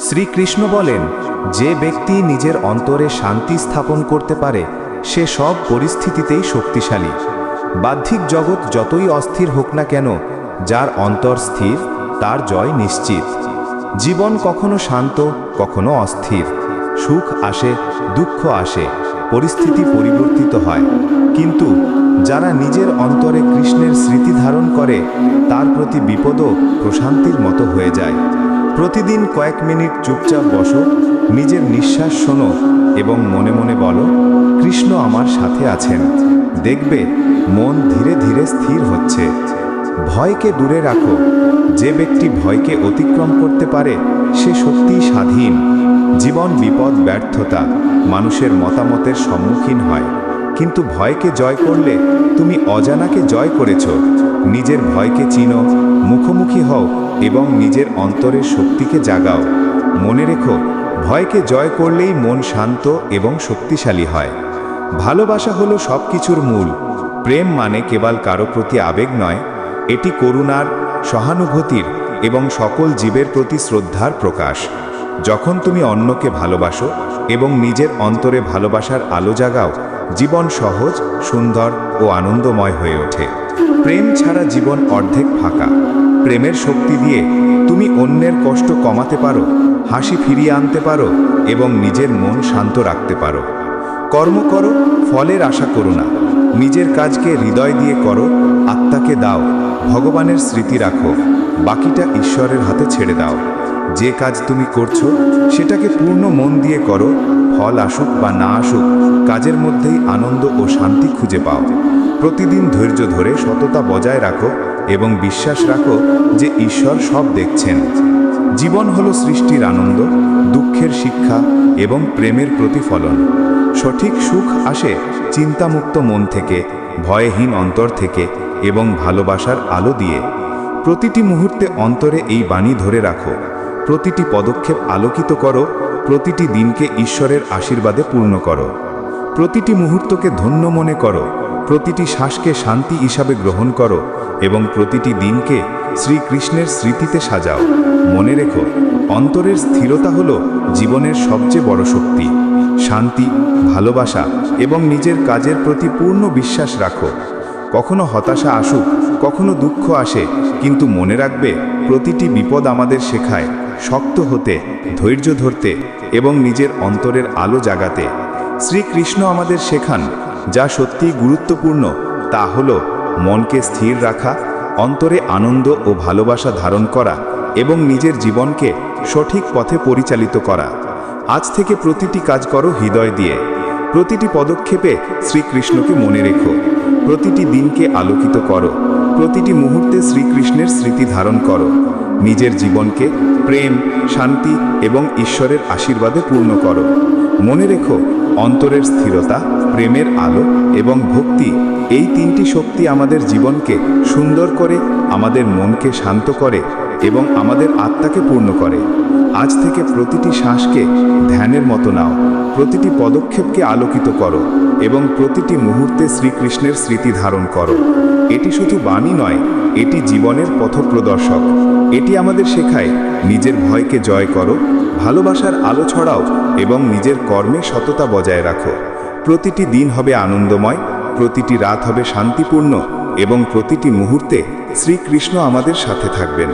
শ্রীকৃষ্ণ বলেন, যে ব্যক্তি নিজের অন্তরে শান্তি স্থাপন করতে পারে, সে সব পরিস্থিতিতেই শক্তিশালী। বাহ্যিক জগৎ যতই অস্থির হোক না কেন, যার অন্তর স্থির, তার জয় নিশ্চিত। জীবন কখনো শান্ত, কখনো অস্থির। সুখ আসে, দুঃখ আসে, পরিস্থিতি পরিবর্তিত হয়। কিন্তু যারা নিজের অন্তরে কৃষ্ণের স্মৃতি ধারণ করে, তার প্রতি বিপদও প্রশান্তির মতো হয়ে যায়। প্রতিদিন কয়েক মিনিট চুপচাপ বসো, নিজের নিঃশ্বাস শোনো এবং মনে মনে বলো, কৃষ্ণ আমার সাথে আছেন। দেখবে, মন ধীরে ধীরে স্থির হচ্ছে। ভয়কে দূরে রাখো। যে ব্যক্তি ভয়কে অতিক্রম করতে পারে, সে সত্যিই স্বাধীন। জীবন বিপদ, ব্যর্থতা মানুষের মতামতের সম্মুখীন হয়। কিন্তু ভয়কে জয় করলে তুমি অজানাকে জয় করেছ। নিজের ভয়কে চিনো, মুখোমুখি হও এবং নিজের অন্তরের শক্তিকে জাগাও। মনে রেখো, ভয়কে জয় করলেই মন শান্ত এবং শক্তিশালী হয়। ভালোবাসা হলো সব কিছুর মূল। প্রেম মানে কেবল কারও প্রতি আবেগ নয়, এটি করুণার, সহানুভূতির এবং সকল জীবের প্রতি শ্রদ্ধার প্রকাশ। যখন তুমি অন্যকে ভালোবাসো এবং নিজের অন্তরে ভালোবাসার আলো জাগাও, জীবন সহজ, সুন্দর ও আনন্দময় হয়ে ওঠে। প্রেম ছাড়া জীবন অর্ধেক ফাঁকা। প্রেমের শক্তি দিয়ে তুমি অন্যের কষ্ট কমাতে পারো, হাসি ফিরিয়ে আনতে পারো এবং নিজের মন শান্ত রাখতে পারো। কর্ম করো, ফলের আশা করো না। নিজের কাজকে হৃদয় দিয়ে করো, আত্মাকে দাও, ভগবানের স্মৃতি রাখো, বাকিটা ঈশ্বরের হাতে ছেড়ে দাও। যে কাজ তুমি করছ, সেটাকে পূর্ণ মন দিয়ে করো, ফল আসুক বা না আসুক, কাজের মধ্যেই আনন্দ ও শান্তি খুঁজে পাও। প্রতিদিন ধৈর্য ধরে সততা বজায় রাখো এবং বিশ্বাস রাখো যে ঈশ্বর সব দেখছেন। জীবন হলো সৃষ্টির আনন্দ, দুঃখের শিক্ষা এবং প্রেমের প্রতিফলন। সঠিক সুখ আসে চিন্তামুক্ত মন থেকে, ভয়হীন অন্তর থেকে এবং ভালোবাসার আলো দিয়ে। প্রতিটি মুহূর্তে অন্তরে এই বাণী ধরে রাখো। প্রতিটি পদক্ষেপ আলোকিত করো, প্রতিটি দিনকে ঈশ্বরের আশীর্বাদে পূর্ণ করো। প্রতিটি মুহূর্তকে ধন্য মনে করো। প্রতিটি শ্বাসকে শান্তি হিসাবে গ্রহণ করো এবং প্রতিটি দিনকে শ্রীকৃষ্ণের স্মৃতিতে সাজাও। মনে রেখো, অন্তরের স্থিরতা হলো জীবনের সবচেয়ে বড় শক্তি। শান্তি, ভালোবাসা এবং নিজের কাজের প্রতি পূর্ণ বিশ্বাস রাখো। কখনো হতাশা আসুক, কখনো দুঃখ আসে, কিন্তু মনে রাখবে, প্রতিটি বিপদ আমাদের শেখায়, শক্ত হতে, ধৈর্য ধরতে এবং নিজের অন্তরের আলো জাগাতে। শ্রীকৃষ্ণ আমাদের শেখান যা সত্যিই গুরুত্বপূর্ণ, তা হল মনকে স্থির রাখা, অন্তরে আনন্দ ও ভালোবাসা ধারণ করা এবং নিজের জীবনকে সঠিক পথে পরিচালিত করা। আজ থেকে প্রতিটি কাজ করো হৃদয় দিয়ে। প্রতিটি পদক্ষেপে শ্রীকৃষ্ণকে মনে রেখো। প্রতিটি দিনকে আলোকিত করো। প্রতিটি মুহূর্তে শ্রীকৃষ্ণের স্মৃতি ধারণ করো। নিজের জীবনকে প্রেম, শান্তি এবং ঈশ্বরের আশীর্বাদে পূর্ণ করো। মনে রেখো, অন্তরের স্থিরতা প্রেমের আলো এবং ভক্তি, এই তিনটি শক্তি আমাদের জীবনকে সুন্দর করে, আমাদের মনকে শান্ত করে এবং আমাদের আত্মাকে পূর্ণ করে। আজ থেকে প্রতিটি শ্বাসকে ধ্যানের মতো নাও, প্রতিটি পদক্ষেপকে আলোকিত করো এবং প্রতিটি মুহূর্তে শ্রীকৃষ্ণের স্মৃতি ধারণ করো। এটি শুধু বাণী নয়, এটি জীবনের পথপ্রদর্শক। এটি আমাদের শেখায়, নিজের ভয়কে জয় করো, ভালোবাসার আলো ছড়াও এবং নিজের কর্মে সততা বজায় রাখো। প্রতিটি দিন হবে আনন্দময়, প্রতিটি রাত হবে শান্তিপূর্ণ এবং প্রতিটি মুহূর্তে শ্রীকৃষ্ণ আমাদের সাথে থাকবেন।